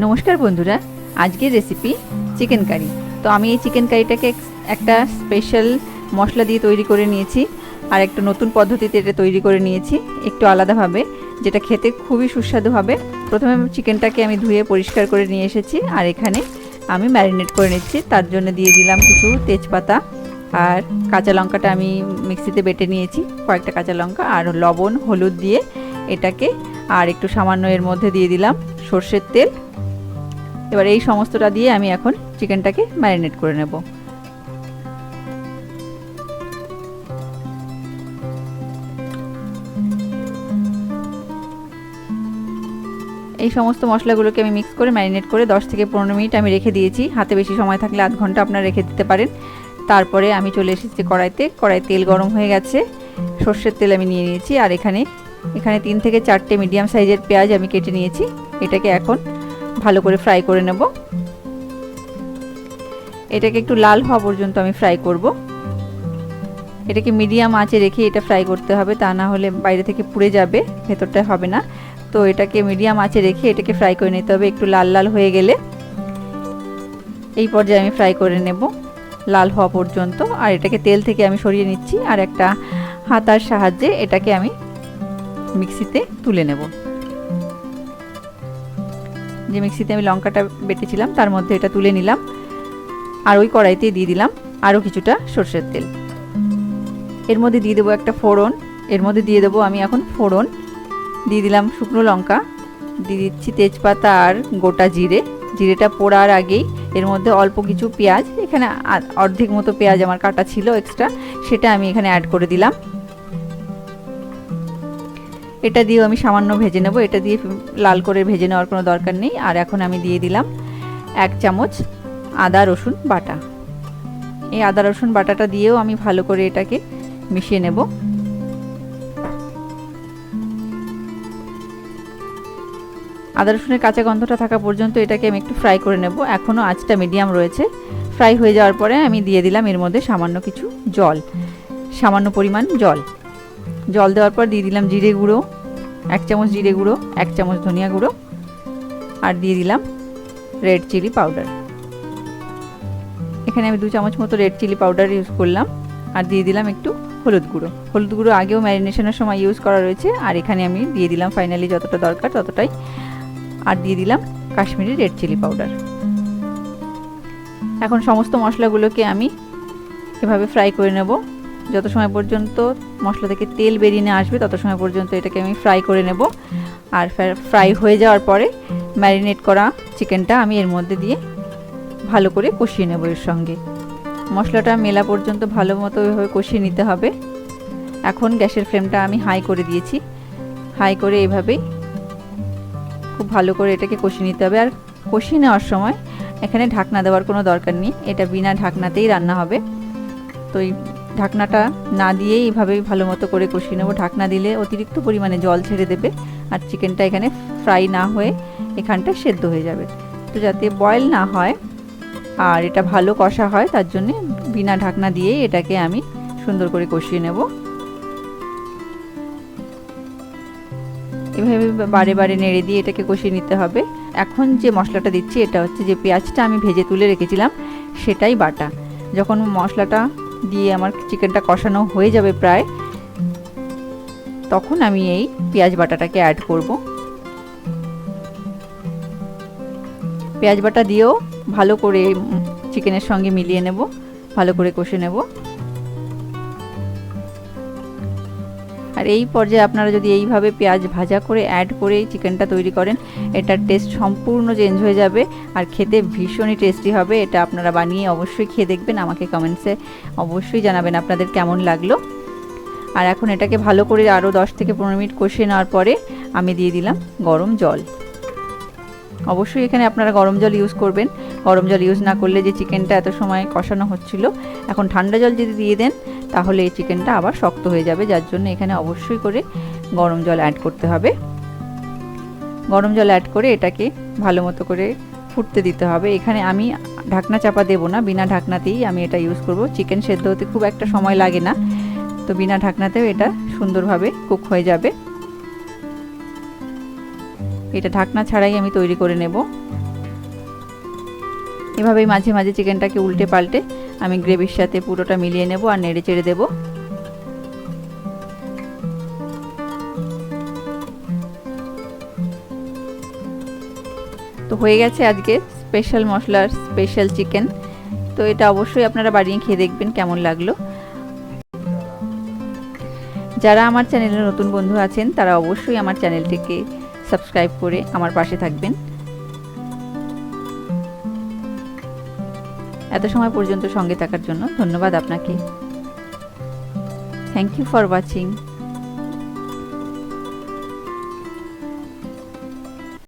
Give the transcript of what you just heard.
নমস্কার বন্ধুরা, আজকের রেসিপি চিকেন কারি তো আমি এই চিকেন কারিটাকে একটা স্পেশাল মশলা দিয়ে তৈরি করে নিয়েছি, আর একটা নতুন পদ্ধতিতে এটা তৈরি করে নিয়েছি, একটু আলাদাভাবে, যেটা খেতে খুবই সুস্বাদু হবে। প্রথমে চিকেনটাকে আমি ধুয়ে পরিষ্কার করে নিয়ে এসেছি, আর এখানে আমি ম্যারিনেট করে নিচ্ছি। তার জন্য দিয়ে দিলাম কিছু তেজপাতা, আর কাঁচা লঙ্কাটা আমি মিক্সিতে বেটে নিয়েছি, কয়েকটা কাঁচা লঙ্কা, আর লবণ, হলুদ দিয়ে এটাকে, আর একটু সামান্য এর মধ্যে দিয়ে দিলাম সর্ষের তেল। এবার এই সমস্তটা দিয়ে আমি এখন চিকেনটাকে ম্যারিনেট করে নেব। এই সমস্ত মশলাগুলোকে আমি মিক্স করে ম্যারিনেট করে 10 থেকে পনেরো মিনিট আমি রেখে দিয়েছি। হাতে বেশি সময় থাকলে আধ ঘণ্টা আপনারা রেখে দিতে পারেন। তারপরে আমি চলে এসেছি কড়াইতে। কড়াই তেল গরম হয়ে গেছে। সর্ষের তেল আমি নিয়ে নিয়েছি। আর এখানে এখানে তিন থেকে চারটে মিডিয়াম সাইজের পেঁয়াজ আমি কেটে নিয়েছি। এটাকে এখন ভালো করে ফ্রাই করে নেব। এটাকে একটু লাল হওয়া পর্যন্ত আমি ফ্রাই করব। এটাকে মিডিয়াম আঁচে রেখে এটা ফ্রাই করতে হবে, তা না হলে বাইরে থেকে পুড়ে যাবে, ভেতরটা হবে না। তো এটাকে মিডিয়াম আঁচে রেখে এটাকে ফ্রাই করে নিতে হবে, একটু লাল লাল হয়ে গেলে। এই পর্যায়ে আমি ফ্রাই করে নেব, লাল হওয়া পর্যন্ত। আর এটাকে তেল থেকে আমি সরিয়ে নিচ্ছি, আর একটা হাতার সাহায্যে এটাকে আমি মিক্সিতে তুলে নেব। যে মিক্সিতে আমি লঙ্কাটা বেটেছিলাম, তার মধ্যে এটা তুলে নিলাম। আর ওই কড়াইতে দিয়ে দিলাম আরও কিছুটা সর্ষের তেল। এর মধ্যে দিয়ে দেবো একটা ফোড়ন। এর মধ্যে দিয়ে দেবো আমি এখন ফোড়ন। দিয়ে দিলাম শুকনো লঙ্কা। দিয়ে দিচ্ছি তেজপাতা আর গোটা জিরে। জিরেটা পোড়ার আগেই এর মধ্যে অল্প কিছু পেঁয়াজ। এখানে অর্ধেক মতো পেঁয়াজ আমার কাটা ছিল এক্সট্রা সেটা আমি এখানে অ্যাড করে দিলাম। এটা দিয়েও আমি সামান্য ভেজে নেব। এটা দিয়ে লাল করে ভেজে নেওয়ার কোনো দরকার নেই। আর এখন আমি দিয়ে দিলাম এক চামচ আদা, রসুন, বাটা। এই আদা, রসুন, বাটাটা দিয়েও আমি ভালো করে এটাকে মিশিয়ে নেব। আদা, রসুনের কাঁচা গন্ধটা থাকা পর্যন্ত এটাকে আমি একটু ফ্রাই করে নেব। এখনও আঁচটা মিডিয়াম রয়েছে। ফ্রাই হয়ে যাওয়ার পরে আমি দিয়ে দিলাম এর মধ্যে সামান্য কিছু জল, সামান্য পরিমাণ জল। জল দেওয়ার পর দিয়ে দিলাম জিরে গুঁড়ো। এক চামচ জিরে গুঁড়ো, এক চামচ ধনিয়া গুঁড়ো আর দিয়ে দিলাম রেড চিলি পাউডার এখানে আমি দু চামচ মতো রেড চিলি পাউডার ইউজ করলাম আর দিয়ে দিলাম একটু হলুদ গুঁড়ো। হলুদ গুঁড়ো আগেও ম্যারিনেশনের সময় ইউজ করা রয়েছে আর এখানে আমি দিয়ে দিলাম ফাইনালি যতটা দরকার ততটাই আর দিয়ে দিলাম কাশ্মীরি রেড চিলি পাউডার এখন সমস্ত মশলাগুলোকে আমি এভাবে ফ্রাই করে নেব। যত সময় পর্যন্ত মশলা থেকে তেল বেরিয়ে না আসবে, তত সময় পর্যন্ত এটাকে আমি ফ্রাই করে নেব। আর ফ্রাই হয়ে যাওয়ার পরে ম্যারিনেট করা চিকেনটা আমি এর মধ্যে দিয়ে ভালো করে কষিয়ে নেব এর সঙ্গে। মশলাটা মেলা পর্যন্ত ভালো মতো এভাবে কষিয়ে নিতে হবে। এখন গ্যাসের ফ্লেমটা আমি হাই করে দিয়েছি। হাই করে এভাবেই খুব ভালো করে এটাকে কষিয়ে নিতে হবে। আর কষিয়ে নেওয়ার সময় এখানে ঢাকনা দেওয়ার কোনো দরকার নেই। এটা বিনা ঢাকনাতেই রান্না হবে। তো ঢাকনাটা না দিয়েই এভাবেই ভালো মতো করে কষিয়ে নেব। ঢাকনা দিলে অতিরিক্ত পরিমাণে জল ছেড়ে দেবে আর চিকেনটা এখানে ফ্রাই না হয়ে এখানটা সেদ্ধ হয়ে যাবে। তো যাতে বয়েল না হয় আর এটা ভালো কষা হয়, তার জন্য বিনা ঢাকনা দিয়েই এটাকে আমি সুন্দর করে কষিয়ে নেব। এভাবে বারে বারে নেড়ে দিয়ে এটাকে কষিয়ে নিতে হবে। এখন যে মশলাটা দিচ্ছি, এটা হচ্ছে যে পেঁয়াজটা আমি ভেজে তুলে রেখেছিলাম, সেটাই বাটা। যখন মশলাটা দিয়ে আমার চিকেনটা কষানো হয়ে যাবে প্রায়, তখন আমি এই পেঁয়াজ বাটাটাকে অ্যাড করব। পেঁয়াজ বাটা দিয়েও ভালো করে চিকেনের সঙ্গে মিলিয়ে নেব, ভালো করে কষে নেব। আর এই পর্যায়ে আপনারা যদি এইভাবে পেঁয়াজ ভাজা করে অ্যাড করে চিকেনটা তৈরি করেন, এটার টেস্ট সম্পূর্ণ চেঞ্জ হয়ে যাবে আর খেতে ভীষণই টেস্টি হবে। এটা আপনারা বানিয়ে অবশ্যই খেয়ে দেখবেন, আমাকে কমেন্টসে অবশ্যই জানাবেন আপনাদের কেমন লাগল। আর এখন এটাকে ভালো করে আরও দশ থেকে পনেরো মিনিট কষিয়ে নেওয়ার পরে আমি দিয়ে দিলাম গরম জল। অবশ্যই এখানে আপনারা গরম জল ইউজ করবেন। গরম জল ইউজ না করলে যে চিকেনটা এত সময় কষানো হচ্ছিল, এখন ঠান্ডা জল যদি দিয়ে দেন তাহলে এই চিকেনটা আবার শক্ত হয়ে যাবে, যার জন্য এখানে অবশ্যই করে গরম জল অ্যাড করতে হবে। গরম জল অ্যাড করে এটাকে ভালো মতো করে ফুটতে দিতে হবে। এখানে আমি ঢাকনা চাপা দেবো না, বিনা ঢাকনাতেই আমি এটা ইউজ করব। চিকেন সেদ্ধ হতে খুব একটা সময় লাগে না, তো বিনা ঢাকনাতেও এটা সুন্দরভাবে কুক হয়ে যাবে। এটা ঢাকনা ছাড়াই আমি তৈরি করে নেব। এভাবেই মাঝে মাঝে চিকেনটাকে উল্টে পাল্টে আমি গ্রেভির সাথে পুরোটা মিলিয়ে নেব আর নেড়ে চেড়ে দেবো। তো হয়ে গেছে আজকে স্পেশাল মশলার স্পেশাল চিকেন তো এটা অবশ্যই আপনারা বাড়িয়ে খেয়ে দেখবেন কেমন লাগল। যারা আমার চ্যানেলে নতুন বন্ধু আছেন, তারা অবশ্যই আমার চ্যানেলটিকে সাবস্ক্রাইব করে আমার পাশে থাকবেন। এত সময় পর্যন্ত সঙ্গে থাকার জন্য ধন্যবাদ আপনাকে। Thank you for watching